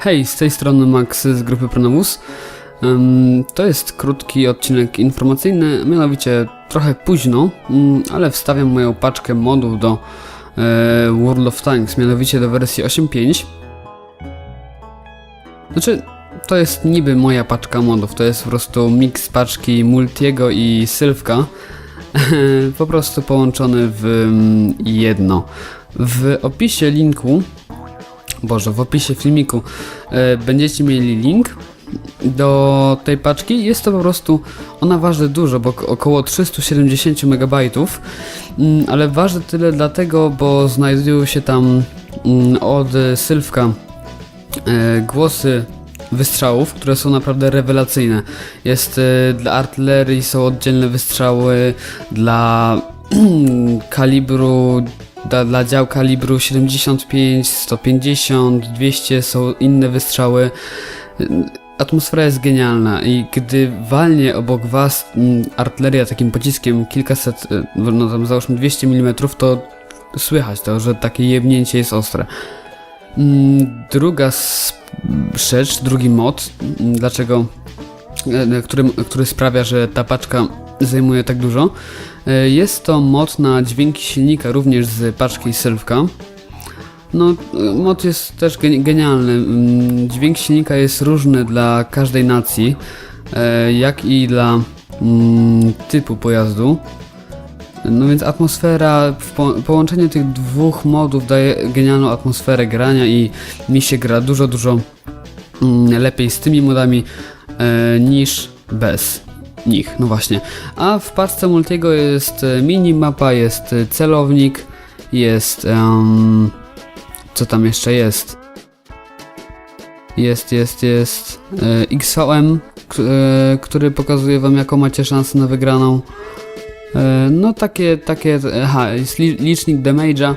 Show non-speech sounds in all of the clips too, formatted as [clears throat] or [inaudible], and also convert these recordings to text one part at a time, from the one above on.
Hej, z tej strony Max z grupy Pronomus. To jest krótki odcinek informacyjny, mianowicie trochę późno, mm, ale wstawiam moją paczkę modów do e, World of Tanks, mianowicie do wersji 8.5. Znaczy, to jest niby moja paczka modów, to jest po prostu miks paczki Multiego i Sylwka, [laughs] po prostu połączony w mm, jedno. W opisie linku Boże, w opisie filmiku e, będziecie mieli link do tej paczki. Jest to po prostu, ona waży dużo, bo około 370 MB, mm, ale waży tyle dlatego, bo znajdują się tam mm, od Sylwka e, głosy wystrzałów, które są naprawdę rewelacyjne. Jest e, dla artylerii są oddzielne wystrzały, dla [clears throat] kalibru dla, dla dział kalibru 75, 150, 200 są inne wystrzały. Atmosfera jest genialna i gdy walnie obok was mm, artyleria takim pociskiem kilkaset, y, no tam załóżmy 200 mm, to słychać to, że takie jebnięcie jest ostre. Mm, Druga rzecz, drugi mod, mm, dlaczego, e, który, który sprawia, że ta paczka zajmuje tak dużo, e, jest to mod na dźwięki silnika, również z paczki Sylwka. No, e, mod jest też geni- genialny. Mm, Dźwięk silnika jest różny dla każdej nacji, e, jak i dla mm, typu pojazdu. No więc atmosfera, połączenie tych dwóch modów daje genialną atmosferę grania i mi się gra dużo, dużo mm, lepiej z tymi modami niż bez nich. No właśnie. A w paczce Multiego jest e, minimapa, jest e, celownik, jest... em, co tam jeszcze jest? Jest, jest, jest e, XVM, k- e, który pokazuje wam jaką macie szansę na wygraną. E, No takie, takie, aha, jest li, licznik damage'a.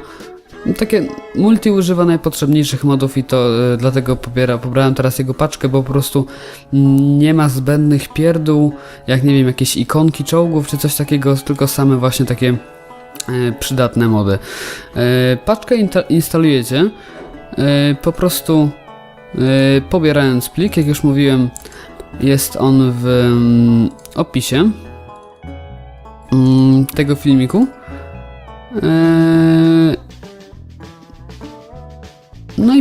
Takie multi używa najpotrzebniejszych modów i to e, dlatego pobiera, pobrałem teraz jego paczkę, bo po prostu mm, nie ma zbędnych pierdół, jak nie wiem, jakieś ikonki czołgów czy coś takiego, tylko same właśnie takie e, przydatne mody. E, paczkę instalujecie e, po prostu e, pobierając plik, jak już mówiłem, jest on w mm, opisie mm, tego filmiku. No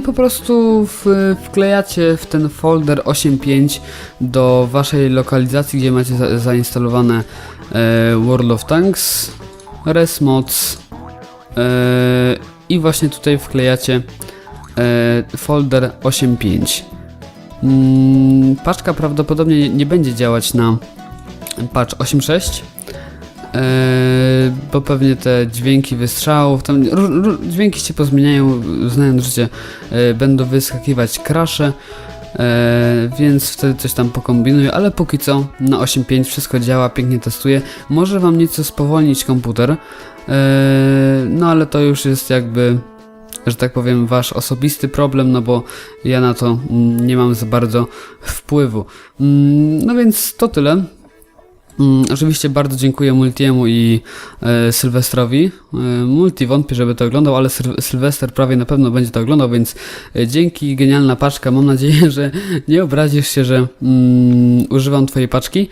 i po prostu w, wklejacie w ten folder 8.5 do waszej lokalizacji, gdzie macie za, zainstalowane e, World of Tanks, Resmods e, i właśnie tutaj wklejacie e, folder 8.5. Mm, paczka prawdopodobnie nie- nie będzie działać na patch 8.6 Eee, bo pewnie te dźwięki wystrzałów, tam dźwięki się pozmieniają, znając życie, e, będą wyskakiwać krasze, e, więc wtedy coś tam pokombinuję, ale póki co na 8.5 wszystko działa, pięknie testuje. Może wam nieco spowolnić komputer, no ale to już jest jakby, że tak powiem, wasz osobisty problem, no bo ja na to mm, nie mam za bardzo wpływu. Mm, No więc to tyle. Mm, oczywiście bardzo dziękuję Multiemu i e, Sylwestrowi. E, Multi wątpię, żeby to oglądał, ale Syl- Sylwester prawie na pewno będzie to oglądał, więc e, dzięki, genialna paczka. Mam nadzieję, [laughs] że nie obrazisz się, że mm, używam twojej paczki.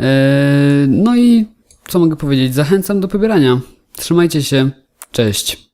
E, no i co mogę powiedzieć? Zachęcam do pobierania. Trzymajcie się. Cześć.